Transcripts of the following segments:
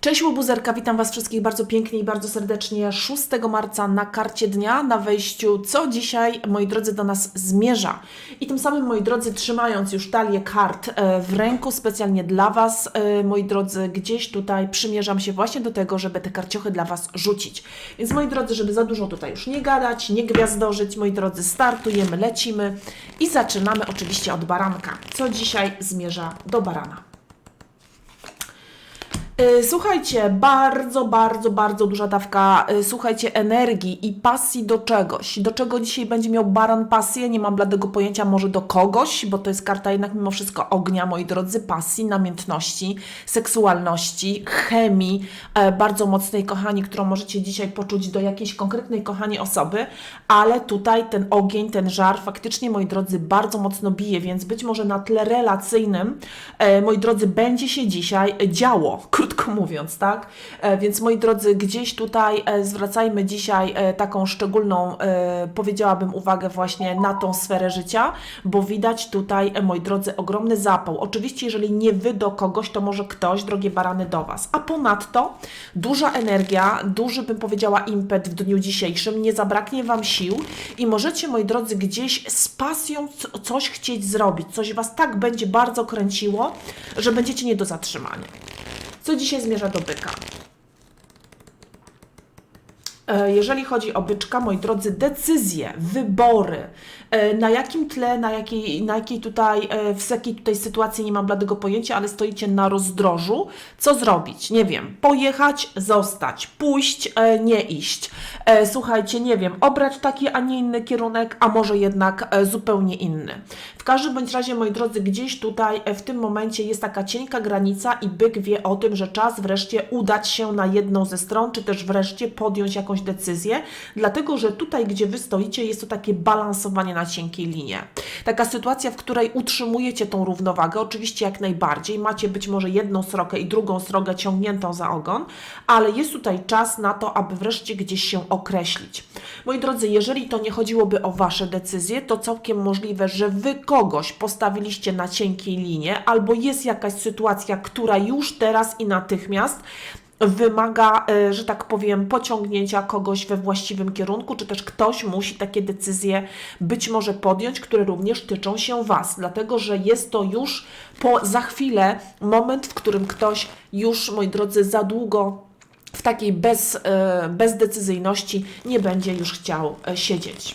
Cześć Łobuzerka, witam Was wszystkich bardzo pięknie i bardzo serdecznie 6 marca na karcie dnia, na wejściu, co dzisiaj, moi drodzy, do nas zmierza. I tym samym, moi drodzy, trzymając już talię kart e, w ręku specjalnie dla Was, e, moi drodzy, gdzieś tutaj przymierzam się właśnie do tego, żeby te karciochy dla Was rzucić. Więc, moi drodzy, żeby za dużo tutaj już nie gadać, nie gwiazdożyć, moi drodzy, startujemy, lecimy i zaczynamy oczywiście od baranka. Co dzisiaj zmierza do barana? Y, Słuchajcie, bardzo, bardzo, bardzo duża dawka, y, słuchajcie, energii i pasji do czegoś. Do czego dzisiaj będzie miał baran pasję? Nie mam bladego pojęcia, może do kogoś, bo to jest karta jednak mimo wszystko ognia, moi drodzy, pasji, namiętności, seksualności, chemii, e, bardzo mocnej, kochani, którą możecie dzisiaj poczuć do jakiejś konkretnej, kochani, osoby, ale tutaj ten ogień, ten żar faktycznie, moi drodzy, bardzo mocno bije, więc być może na tle relacyjnym, e, moi drodzy, będzie się dzisiaj działo, krótko mówiąc, tak? E, Więc moi drodzy, gdzieś tutaj e, zwracajmy dzisiaj e, taką szczególną, powiedziałabym, uwagę właśnie na tą sferę życia, bo widać tutaj, moi drodzy, ogromny zapał. Oczywiście, jeżeli nie wy do kogoś, to może ktoś, drogie barany, do was. A ponadto duża energia, duży, bym powiedziała, impet w dniu dzisiejszym, nie zabraknie wam sił i możecie, moi drodzy, gdzieś z pasją coś chcieć zrobić, coś was tak będzie bardzo kręciło, że będziecie nie do zatrzymania. Co dzisiaj zmierza do byka? E, Jeżeli chodzi o byczka, moi drodzy, decyzje, wybory, na jakim tle, na jakiej, na jakiej tutaj, e, w jakiej tutaj sytuacji nie mam bladego pojęcia, ale stoicie na rozdrożu, co zrobić? Nie wiem, pojechać, zostać, pójść, e, nie iść. E, Słuchajcie, nie wiem, obrać taki, a nie inny kierunek, a może jednak e, zupełnie inny. W każdym bądź razie, moi drodzy, gdzieś tutaj e, w tym momencie jest taka cienka granica i byk wie o tym, że czas wreszcie udać się na jedną ze stron, czy też wreszcie podjąć jakąś decyzję, dlatego że tutaj, gdzie wy stoicie, jest to takie balansowanie na cienkiej linie. Taka sytuacja, w której utrzymujecie tą równowagę, oczywiście jak najbardziej, macie być może jedną srogę i drugą srogę ciągniętą za ogon, ale jest tutaj czas na to, aby wreszcie gdzieś się określić. Moi drodzy, jeżeli to nie chodziłoby o wasze decyzje, to całkiem możliwe, że wy kogoś postawiliście na cienkiej linie, albo jest jakaś sytuacja, która już teraz i natychmiast wymaga, e, że tak powiem, pociągnięcia kogoś we właściwym kierunku, czy też ktoś musi takie decyzje być może podjąć, które również tyczą się Was, dlatego że jest to już po, za chwilę moment, w którym ktoś już, moi drodzy, za długo w takiej bez, e, bezdecyzyjności nie będzie już chciał e, siedzieć.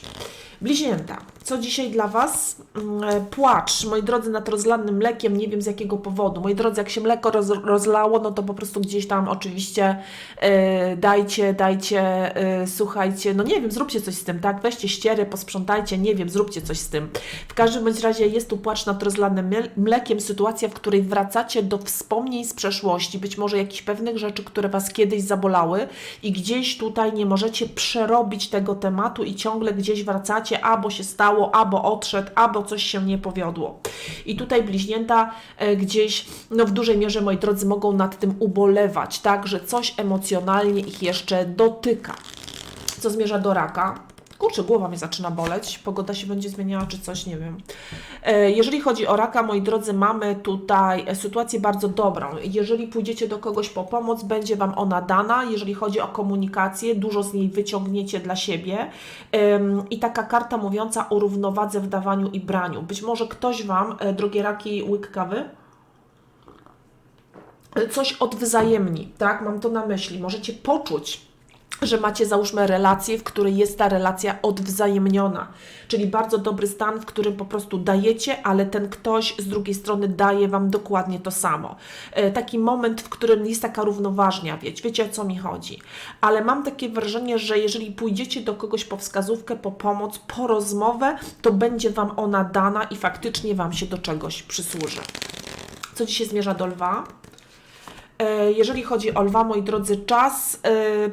Bliźnięta. Co dzisiaj dla Was? Mm, e, Płacz, moi drodzy, nad rozlanym mlekiem, nie wiem z jakiego powodu. Moi drodzy, jak się mleko roz, rozlało, no to po prostu gdzieś tam oczywiście e, dajcie, dajcie, e, słuchajcie, no nie wiem, zróbcie coś z tym, tak? Weźcie ściery, posprzątajcie, nie wiem, zróbcie coś z tym. W każdym bądź razie jest tu płacz nad rozlanym mle- mlekiem, sytuacja, w której wracacie do wspomnień z przeszłości, być może jakichś pewnych rzeczy, które Was kiedyś zabolały i gdzieś tutaj nie możecie przerobić tego tematu i ciągle gdzieś wracacie, albo się stało, albo odszedł, albo coś się nie powiodło. I tutaj bliźnięta e, gdzieś, no w dużej mierze, moi drodzy, mogą nad tym ubolewać, tak, że coś emocjonalnie ich jeszcze dotyka. Co zmierza do raka? Kurczę, głowa mnie zaczyna boleć, pogoda się będzie zmieniała czy coś, nie wiem. E, Jeżeli chodzi o raka, moi drodzy, mamy tutaj sytuację bardzo dobrą. Jeżeli pójdziecie do kogoś po pomoc, będzie Wam ona dana. Jeżeli chodzi o komunikację, dużo z niej wyciągniecie dla siebie. I taka karta mówiąca o równowadze w dawaniu i braniu. Być może ktoś Wam, e, drogie raki, łyk kawy? coś odwzajemni, tak? Mam to na myśli. Możecie poczuć, że macie załóżmy relację, w której jest ta relacja odwzajemniona, czyli bardzo dobry stan, w którym po prostu dajecie, ale ten ktoś z drugiej strony daje Wam dokładnie to samo. E, Taki moment, w którym jest taka równoważnia, wiecie, wiecie o co mi chodzi. Ale mam takie wrażenie, że jeżeli pójdziecie do kogoś po wskazówkę, po pomoc, po rozmowę, to będzie Wam ona dana i faktycznie Wam się do czegoś przysłuży. Co dzisiaj zmierza do lwa? E, Jeżeli chodzi o lwa, moi drodzy, czas, e,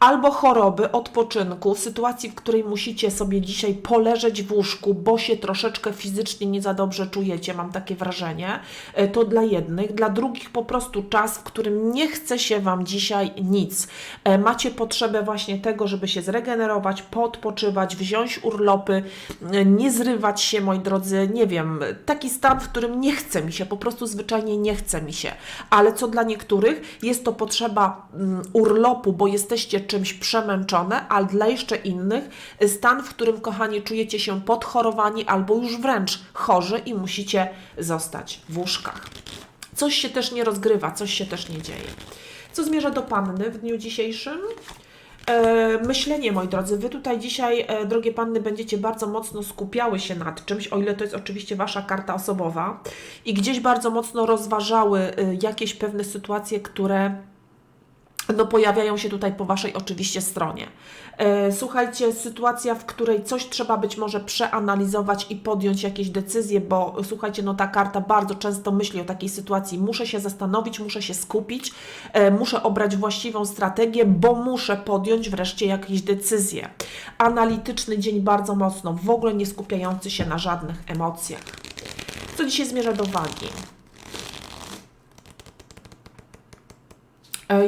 albo choroby, odpoczynku, sytuacji, w której musicie sobie dzisiaj poleżeć w łóżku, bo się troszeczkę fizycznie nie za dobrze czujecie, mam takie wrażenie, e, to dla jednych, dla drugich po prostu czas, w którym nie chce się Wam dzisiaj nic. E, Macie potrzebę właśnie tego, żeby się zregenerować, podpoczywać, wziąć urlopy, e, nie zrywać się, moi drodzy, nie wiem, taki stan, w którym nie chce mi się, po prostu zwyczajnie nie chce mi się. Ale co dla niektórych jest to potrzeba mm, urlopu, bo jesteście czymś przemęczone, a dla jeszcze innych stan, w którym, kochani, czujecie się podchorowani albo już wręcz chorzy i musicie zostać w łóżkach. Coś się też nie rozgrywa, coś się też nie dzieje. Co zmierza do panny w dniu dzisiejszym? E, myślenie, moi drodzy, wy tutaj dzisiaj, e, drogie panny, będziecie bardzo mocno skupiały się nad czymś, o ile to jest oczywiście wasza karta osobowa, i gdzieś bardzo mocno rozważały e, jakieś pewne sytuacje, które no, pojawiają się tutaj po Waszej oczywiście stronie. E, Słuchajcie, sytuacja, w której coś trzeba być może przeanalizować i podjąć jakieś decyzje, bo słuchajcie, no ta karta bardzo często myśli o takiej sytuacji. Muszę się zastanowić, muszę się skupić, e, muszę obrać właściwą strategię, bo muszę podjąć wreszcie jakieś decyzje. Analityczny dzień bardzo mocno, w ogóle nie skupiający się na żadnych emocjach. Co dzisiaj zmierza do wagi?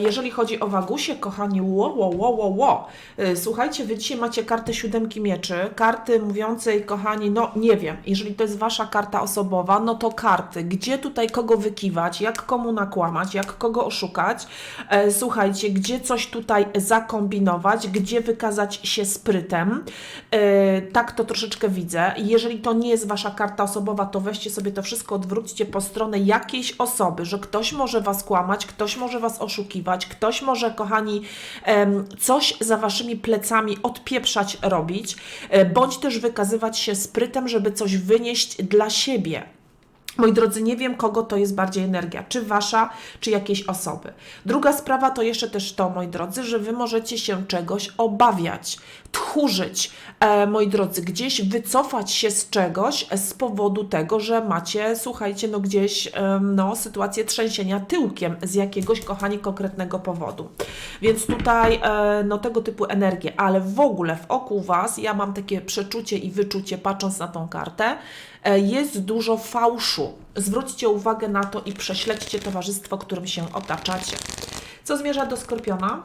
Jeżeli chodzi o Wagusie, kochani, ło, ło, ło, ło, ło. E, Słuchajcie, wy dzisiaj macie kartę siódemki mieczy, karty mówiącej, kochani, no nie wiem, jeżeli to jest wasza karta osobowa, no to karty, gdzie tutaj kogo wykiwać, jak komu nakłamać, jak kogo oszukać, E, słuchajcie, gdzie coś tutaj zakombinować, gdzie wykazać się sprytem, E, tak to troszeczkę widzę. Jeżeli to nie jest wasza karta osobowa, to weźcie sobie to wszystko, odwróćcie po stronę jakiejś osoby, że ktoś może was kłamać, ktoś może was oszukiwać, ktoś może, kochani, coś za waszymi plecami odpieprzać, robić, e, bądź też wykazywać się sprytem, żeby coś wynieść dla siebie. Moi drodzy, nie wiem, kogo to jest bardziej energia, czy wasza, czy jakiejś osoby. Druga sprawa to jeszcze też to, moi drodzy, że wy możecie się czegoś obawiać, tchórzyć, e, moi drodzy, gdzieś wycofać się z czegoś z powodu tego, że macie, słuchajcie, no gdzieś, em, no, sytuację trzęsienia tyłkiem z jakiegoś, kochani, konkretnego powodu. Więc tutaj, e, no, tego typu energie, ale w ogóle w oku was, ja mam takie przeczucie i wyczucie, patrząc na tą kartę, e, jest dużo fałszu. Zwróćcie uwagę na to i prześledźcie towarzystwo, którym się otaczacie. Co zmierza do Skorpiona?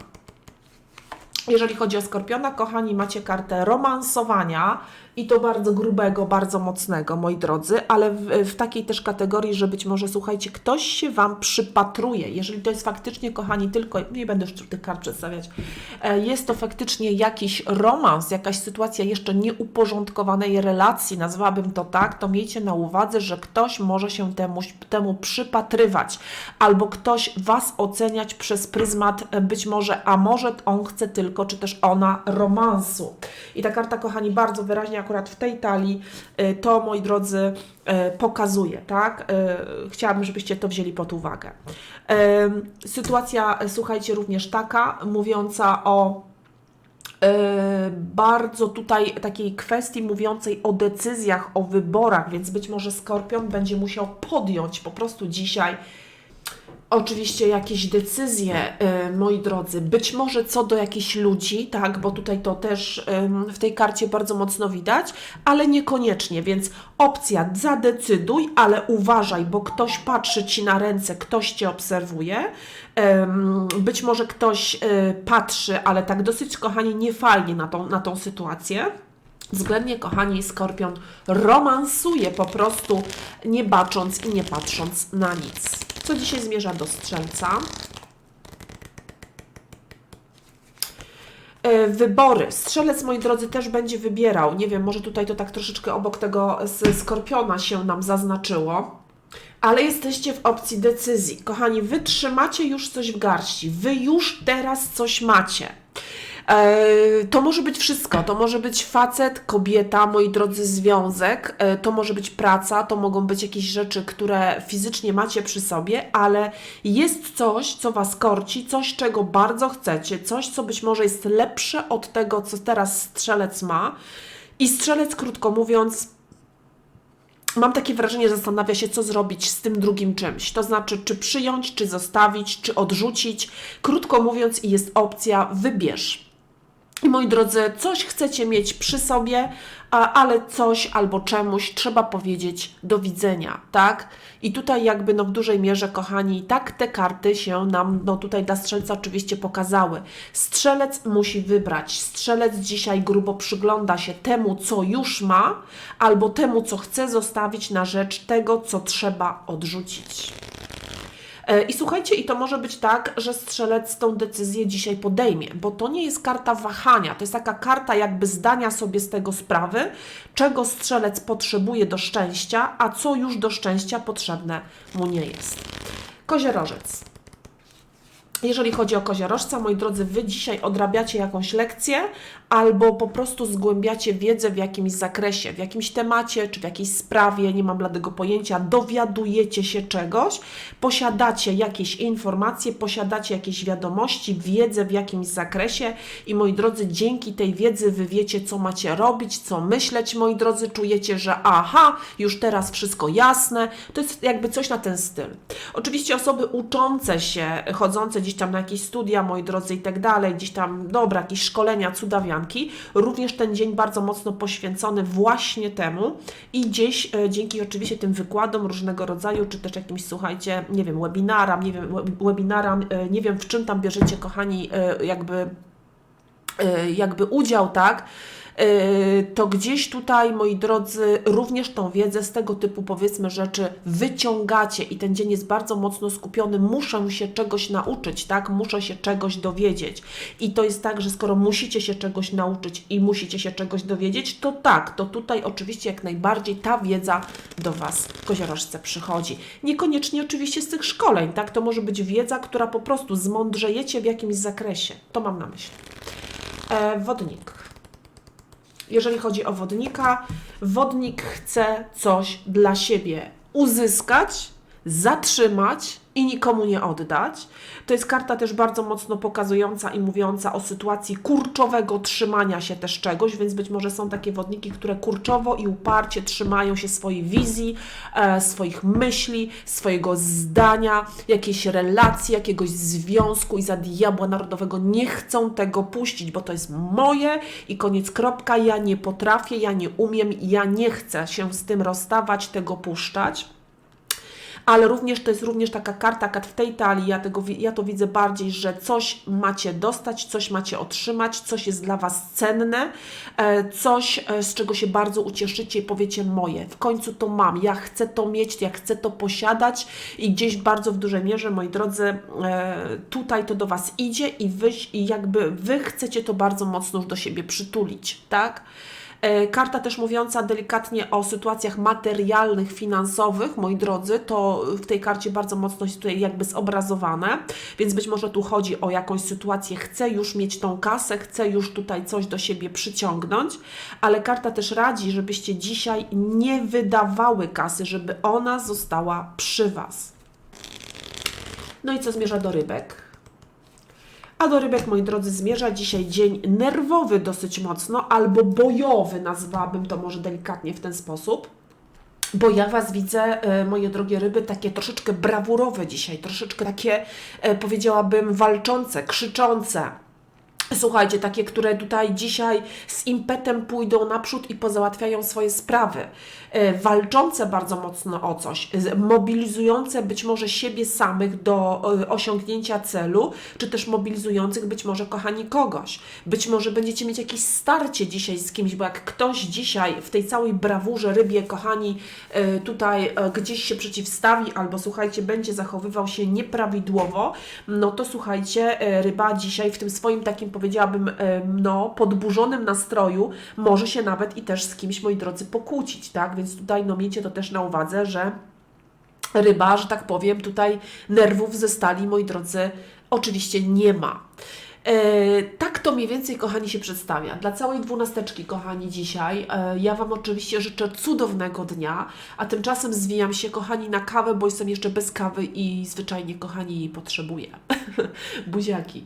Jeżeli chodzi o Skorpiona, kochani, macie kartę romansowania i to bardzo grubego, bardzo mocnego, moi drodzy, ale w, w takiej też kategorii, że być może, słuchajcie, ktoś się Wam przypatruje. Jeżeli to jest faktycznie, kochani, tylko, nie będę już tych kart przedstawiać, e, jest to faktycznie jakiś romans, jakaś sytuacja jeszcze nieuporządkowanej relacji, nazwałabym to tak, to miejcie na uwadze, że ktoś może się temu, temu przypatrywać, albo ktoś Was oceniać przez pryzmat e, być może, a może on chce tylko, czy też ona romansu. I ta karta, kochani, bardzo wyraźnie akurat w tej talii e, to, moi drodzy, e, pokazuje, tak? E, Chciałabym, żebyście to wzięli pod uwagę. Sytuacja, słuchajcie, również taka, mówiąca o bardzo tutaj takiej kwestii mówiącej o decyzjach, o wyborach, więc być może Skorpion będzie musiał podjąć po prostu dzisiaj oczywiście jakieś decyzje, y, moi drodzy, być może co do jakichś ludzi, tak, bo tutaj to też w tej karcie bardzo mocno widać, ale niekoniecznie, więc opcja zadecyduj, ale uważaj, bo ktoś patrzy Ci na ręce, ktoś Cię obserwuje, być może ktoś y, patrzy, ale tak dosyć, kochani, niefajnie na tą, na tą sytuację. Względnie, kochani, Skorpion romansuje po prostu, nie bacząc i nie patrząc na nic. Co dzisiaj zmierza do Strzelca? E, Wybory. Strzelec, moi drodzy, też będzie wybierał. Nie wiem, może tutaj to tak troszeczkę obok tego Skorpiona się nam zaznaczyło. Ale jesteście w opcji decyzji. Kochani, wy trzymacie już coś w garści. Wy już teraz coś macie. E, To może być wszystko. To może być facet, kobieta, moi drodzy, związek. E, To może być praca, to mogą być jakieś rzeczy, które fizycznie macie przy sobie, ale jest coś, co Was korci, coś, czego bardzo chcecie, coś, co być może jest lepsze od tego, co teraz strzelec ma. I strzelec, krótko mówiąc, mam takie wrażenie, że zastanawia się, co zrobić z tym drugim czymś. To znaczy, czy przyjąć, czy zostawić, czy odrzucić. Krótko mówiąc, jest opcja wybierz. I moi drodzy, coś chcecie mieć przy sobie, ale coś albo czemuś trzeba powiedzieć do widzenia, tak? I tutaj jakby no w dużej mierze, kochani, tak te karty się nam, no tutaj dla strzelca oczywiście pokazały. Strzelec musi wybrać. Strzelec dzisiaj grubo przygląda się temu, co już ma, albo temu, co chce zostawić na rzecz tego, co trzeba odrzucić. E, I słuchajcie, i to może być tak, że strzelec tą decyzję dzisiaj podejmie, bo to nie jest karta wahania, to jest taka karta jakby zdania sobie z tego sprawy, czego strzelec potrzebuje do szczęścia, a co już do szczęścia potrzebne mu nie jest. Kozierożec. Jeżeli chodzi o koziorożca, moi drodzy, Wy dzisiaj odrabiacie jakąś lekcję albo po prostu zgłębiacie wiedzę w jakimś zakresie, w jakimś temacie czy w jakiejś sprawie, nie mam bladego pojęcia, dowiadujecie się czegoś, posiadacie jakieś informacje, posiadacie jakieś wiadomości, wiedzę w jakimś zakresie i moi drodzy, dzięki tej wiedzy Wy wiecie, co macie robić, co myśleć, moi drodzy, czujecie, że aha, już teraz wszystko jasne, to jest jakby coś na ten styl. Oczywiście osoby uczące się, chodzące gdzieś tam na jakieś studia, moi drodzy, i tak dalej, gdzieś tam, dobra, jakieś szkolenia, cudawianki, również ten dzień bardzo mocno poświęcony właśnie temu i gdzieś e, dzięki oczywiście tym wykładom różnego rodzaju, czy też jakimś, słuchajcie, nie wiem, webinaram, nie wiem, web- webinaram, e, nie wiem, w czym tam bierzecie, kochani, e, jakby e, jakby udział, tak? E, To gdzieś tutaj, moi drodzy, również tą wiedzę z tego typu powiedzmy rzeczy wyciągacie i ten dzień jest bardzo mocno skupiony. Muszę się czegoś nauczyć, tak? Muszę się czegoś dowiedzieć. I to jest tak, że skoro musicie się czegoś nauczyć i musicie się czegoś dowiedzieć, to tak, to tutaj oczywiście jak najbardziej ta wiedza do Was, koziorożce, przychodzi. Niekoniecznie oczywiście z tych szkoleń, tak? To może być wiedza, która po prostu zmądrzejecie w jakimś zakresie. To mam na myśli. E, wodnik. Jeżeli chodzi o wodnika, wodnik chce coś dla siebie uzyskać, zatrzymać i nikomu nie oddać. To jest karta też bardzo mocno pokazująca i mówiąca o sytuacji kurczowego trzymania się też czegoś, więc być może są takie wodniki, które kurczowo i uparcie trzymają się swojej wizji, e, swoich myśli, swojego zdania, jakiejś relacji, jakiegoś związku i za diabła narodowego nie chcą tego puścić, bo to jest moje i koniec kropka, ja nie potrafię, ja nie umiem, ja nie chcę się z tym rozstawać, tego puszczać ale również to jest również taka karta, kat w tej talii, ja, tego, ja to widzę bardziej, że coś macie dostać, coś macie otrzymać, coś jest dla Was cenne, e, coś, e, z czego się bardzo ucieszycie i powiecie moje, w końcu to mam, ja chcę to mieć, ja chcę to posiadać i gdzieś bardzo w dużej mierze, moi drodzy, e, tutaj to do Was idzie i Wy, i jakby Wy chcecie to bardzo mocno już do siebie przytulić, tak? E, Karta też mówiąca delikatnie o sytuacjach materialnych, finansowych, moi drodzy, to w tej karcie bardzo mocno jest tutaj jakby zobrazowane, więc być może tu chodzi o jakąś sytuację, chcę już mieć tą kasę, chcę już tutaj coś do siebie przyciągnąć, ale karta też radzi, żebyście dzisiaj nie wydawały kasy, żeby ona została przy Was. No i co zmierza do rybek? A do rybek, moi drodzy, zmierza dzisiaj dzień nerwowy dosyć mocno, albo bojowy, nazwałabym to może delikatnie w ten sposób. Bo ja Was widzę, e, moje drogie ryby, takie troszeczkę brawurowe dzisiaj, troszeczkę takie, e, powiedziałabym, walczące, krzyczące. Słuchajcie, takie, które tutaj dzisiaj z impetem pójdą naprzód i pozałatwiają swoje sprawy. E, walczące bardzo mocno o coś, mobilizujące być może siebie samych do e, osiągnięcia celu, czy też mobilizujących być może, kochani, kogoś. Być może będziecie mieć jakieś starcie dzisiaj z kimś, bo jak ktoś dzisiaj w tej całej brawurze rybie, kochani, e, tutaj gdzieś się przeciwstawi albo, słuchajcie, będzie zachowywał się nieprawidłowo, no to słuchajcie, ryba dzisiaj w tym swoim takim, powiedziałabym, no, podburzonym nastroju może się nawet i też z kimś, moi drodzy, pokłócić, tak? Więc tutaj, no, miejcie to też na uwadze, że ryba, że tak powiem, tutaj nerwów ze stali, moi drodzy, oczywiście nie ma. E, tak to mniej więcej, kochani, się przedstawia. Dla całej dwunasteczki, kochani, dzisiaj e, ja Wam oczywiście życzę cudownego dnia, a tymczasem zwijam się, kochani, na kawę, bo jestem jeszcze bez kawy i zwyczajnie, kochani, jej potrzebuję. Buziaki.